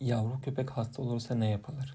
Yavru köpek hasta olursa ne yapılır?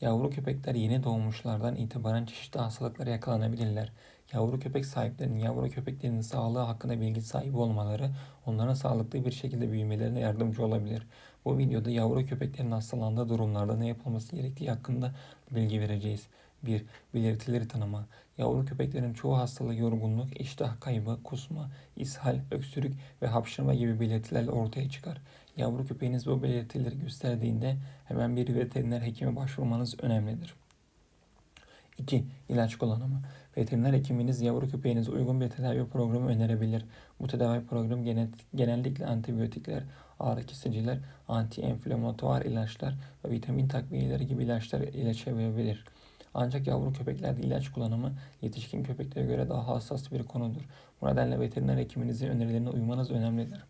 Yavru köpekler yeni doğmuşlardan itibaren çeşitli hastalıklara yakalanabilirler. Yavru köpek sahiplerinin yavru köpeklerinin sağlığı hakkında bilgi sahibi olmaları onların sağlıklı bir şekilde büyümelerine yardımcı olabilir. Bu videoda yavru köpeklerin hastalandığı durumlarda ne yapılması gerektiği hakkında bilgi vereceğiz. 1. Belirtileri tanıma. Yavru köpeklerin çoğu hastalığı yorgunluk, iştah kaybı, kusma, ishal, öksürük ve hapşırma gibi belirtilerle ortaya çıkar. Yavru köpeğiniz bu belirtileri gösterdiğinde hemen bir veteriner hekime başvurmanız önemlidir. 2. İlaç kullanımı. Veteriner hekiminiz yavru köpeğinize uygun bir tedavi programı önerebilir. Bu tedavi programı genellikle antibiyotikler, ağrı kesiciler, anti-enflamatuar ilaçlar ve vitamin takviyeleri gibi ilaçlar ile çevirebilir. Ancak yavru köpeklerde ilaç kullanımı yetişkin köpeklere göre daha hassas bir konudur. Bu nedenle veteriner hekiminizin önerilerine uymanız önemlidir.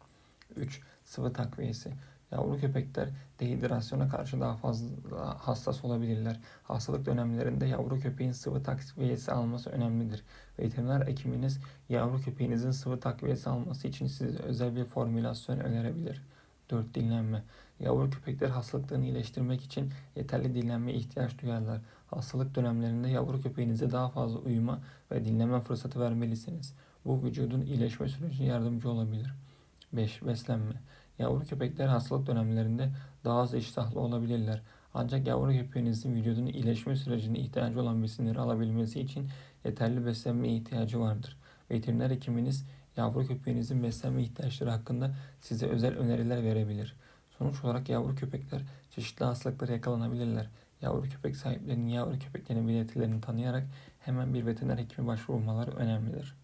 3. Sıvı takviyesi. Yavru köpekler dehidrasyona karşı daha fazla hassas olabilirler. Hastalık dönemlerinde yavru köpeğin sıvı takviyesi alması önemlidir. Veteriner hekiminiz yavru köpeğinizin sıvı takviyesi alması için size özel bir formülasyon önerebilir. 4. Dinlenme. Yavru köpekler hastalıklarını iyileştirmek için yeterli dinlenmeye ihtiyaç duyarlar. Hastalık dönemlerinde yavru köpeğinize daha fazla uyuma ve dinlenme fırsatı vermelisiniz. Bu vücudun iyileşme sürecine yardımcı olabilir. 5. Beslenme. Yavru köpekler hastalık dönemlerinde daha az iştahlı olabilirler. Ancak yavru köpeğinizin vücudunun iyileşme sürecine ihtiyacı olan besinleri alabilmesi için yeterli beslenmeye ihtiyacı vardır. Veteriner hekiminiz yavru köpeğinizin beslenme ihtiyaçları hakkında size özel öneriler verebilir. Sonuç olarak yavru köpekler çeşitli hastalıklara yakalanabilirler. Yavru köpek sahiplerinin yavru köpeklerin belirtilerini tanıyarak hemen bir veteriner hekime başvurmaları önemlidir.